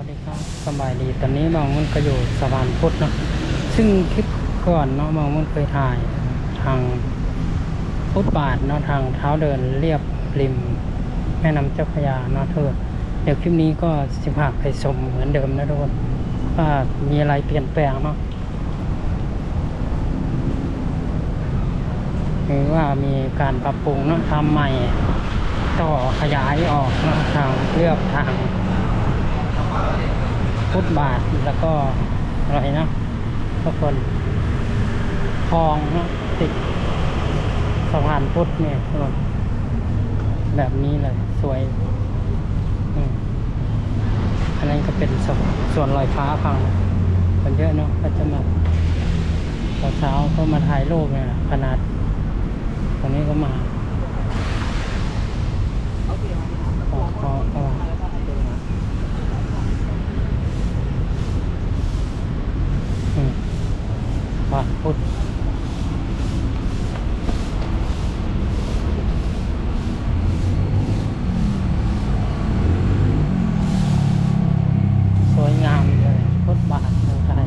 วัสดีครับสบายดีตอนนี้มองมันก็อยู่สะพานพุทธเนาะซึ่งคลิปก่อนเนาะมองมันเคยถ่ายทางฟุตบาทเนาะทางเท้าเดินเรียบริม แม่น้ำเจ้าพระยาเนาะเธอเดี๋ยวคลิปนี้ก็สิพาไปชมเหมือนเดิมนะทุกคนว่ามีอะไรเปลี่ยนแปลงเนาะหรือว่ามีการปรับปรุงเนาะทำใหม่ต่อขยายออกเนาะทางเลือบทาง ฟุตบาทแล้วก็อะไรนะทุกคนคลองเนาะติดสะพานพุทธเนี่ยทุกคนแบบนี้เลย สวยอืมอันนั้นก็เป็นสส่วนลอยฟ้าฟังคนเยอะเนาะก็จะมาเช้าๆก็มาถ่ายรูปเนี่ยขนาดตรงนี้ก็มาขอขอขออืมาพุทธสวยงามเลยพุทธบาทเมืองไทย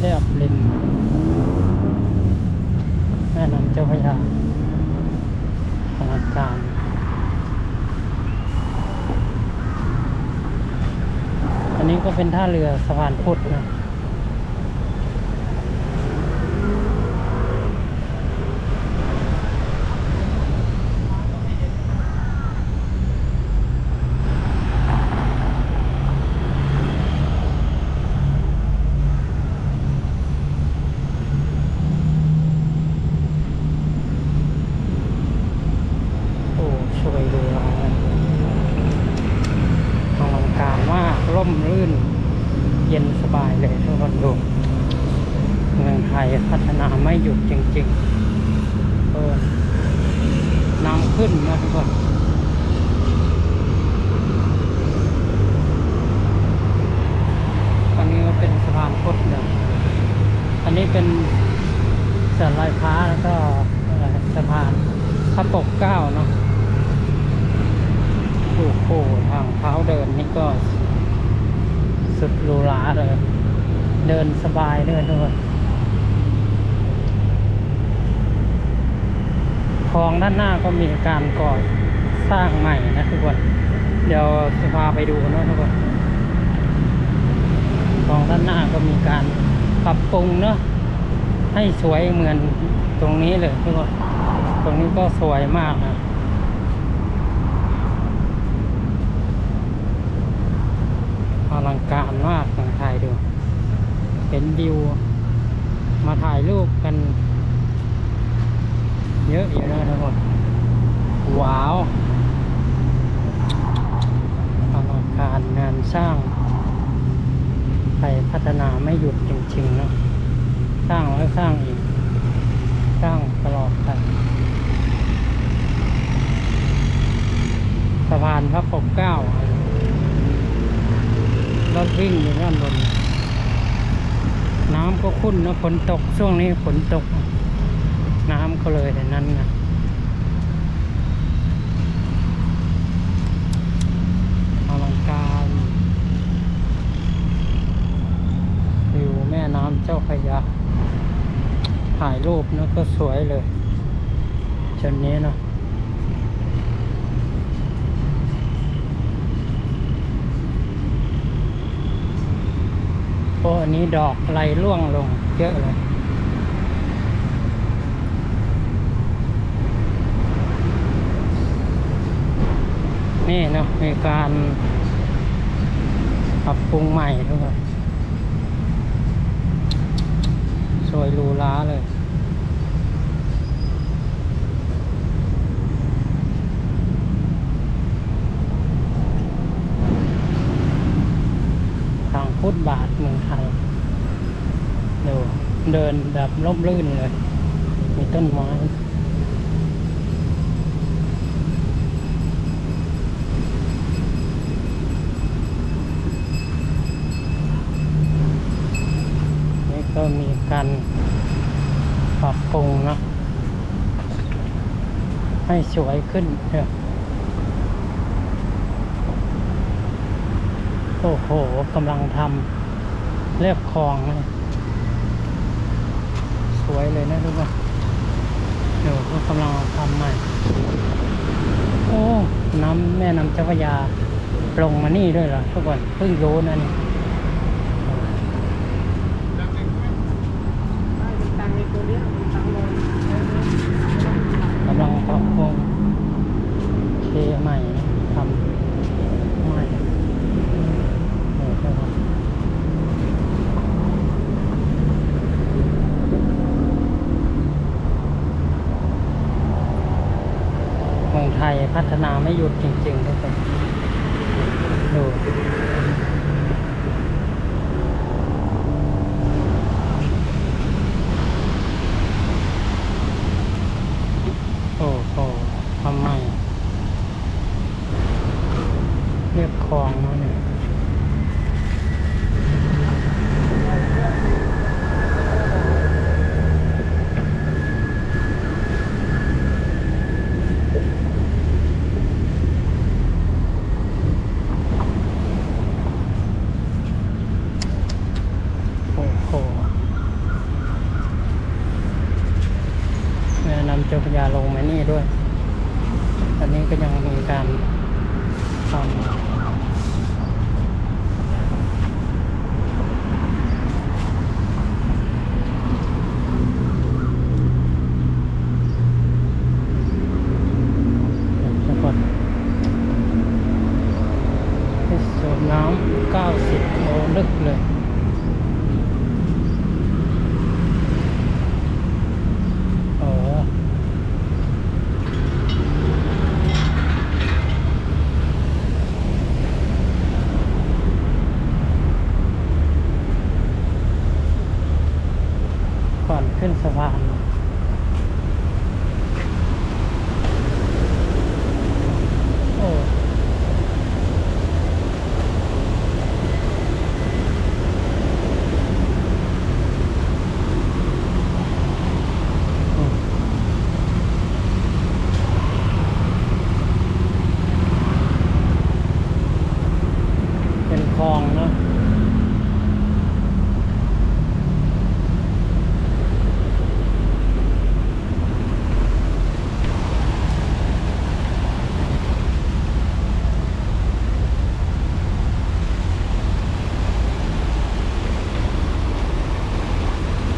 เรียบริมแม่น้ำเจ้าพระยาขนาดกางอันนี้ก็เป็นท่าเรือสะพานพุทธนะ โอ้ช่วยดูเราอลังการมากร่มรื่น เย็นสบายเลยทุกคนดูเมืองไท ยพัฒนาไม่หยุดจริงๆเออน้ำขึ้นนะทุกคนอันนี้ก็เป็นสะพานพุทธเนยอันนี้เป็นสะลายฟ้าแล้วก็อะไรสะพานพระปกเก้าเนาะโอ้โหทางเท้าเดินนี่ก็สุดรูหราเลย เดินสบายเลยทุกคนค ลองด้านหน้าก็มีการก่อสร้างใหม่นะทุกคน เดี๋ยวจะพาไปดูนะทุกคนคลองด้านหน้าก็มีการปรับปรุงเนาะให้สวยเหมือนตรงนี้เลยทุกคน ตรงนี้ก็สวยมากนะอลังการมากทางไทยดูเห็นวิว มาถ่ายรูปกัน เยอะอยู่นะทุกคนว้าวอลังการงานสร้างไทยพัฒนาไม่หยุดจริงๆเนาะสร้างแล้วสร้างอีก สร้างตลอดไปสะพานพระปกเกล้ารถวิ่งอยู่ด้านบนน้ำก็ขุ่นนะฝนตกช่วงนี้ฝนตก น้ำก็เลยแต่นั้นนะอลังการวิวแม่น้ำเจ้าพยาถ่ายรูปนะก็สวยเลยจนนี้เนาะโอ้อันนี้ดอกไหลร่วงลงเยอะเลย นี่เนาะมีการปรับปรุงใหม่ทุกคนสวยรูหราเลยทางฟุตบาทเมืองไทยดูเดินแบบร่มรื่นเลย มีต้นไม้ นี่ การปรับปรุงนะ ให้สวยขึ้นเถอะก็อ้โหกำลังทำเรียบคลองเลยสวยเลยนะทุกคนเดี๋ยวเขากำลังทำใหม่ โอ้ น้ำแม่น้ำเจ้าพระยาลงมานี่ด้วยเหรอทุกคนเพิ่งรู้นะนี่กำลังปรับปรุงเทใหม่ทำใหม่โอเคคนเมืองไทยพัฒนาไม่หยุดจริงๆทุกคนดู โอ้โหทำใหม่ เรียบคลองแล้วเนี่ยโอ้โห แม่นำเจ้าพระยาลงมานี่ด้วย ตอนนี้ก็ยังมีการทำแล้วก็ ที่สูบน้ำ90โลลึกเลยโอ้ก่อนขึ้นสะพาน โอ้อืม เป็นคลองเนอะ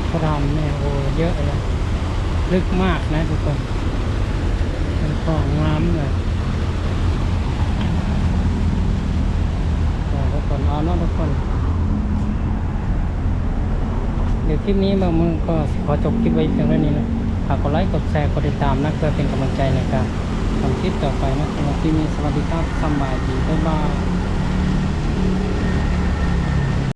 เขาทำเนี่ยโอ้เยอะเลยลึกมากนะทุกคนเป็นคลองน้ำเลยโอ้ทุก คนเอาเนาะทุกคนเดี๋ยวคลิปนี้บางมึงก็ขอจบคลิปไว้เพียงเท่านี้นะฝากกดไลค์กดแชร์กดติดตามนะเพื่อเป็นกำลังใจในการทำคลิปต่อไปนะสำหรับคลิปนี้สวัสดีครับสบายดีบ๊ายบาย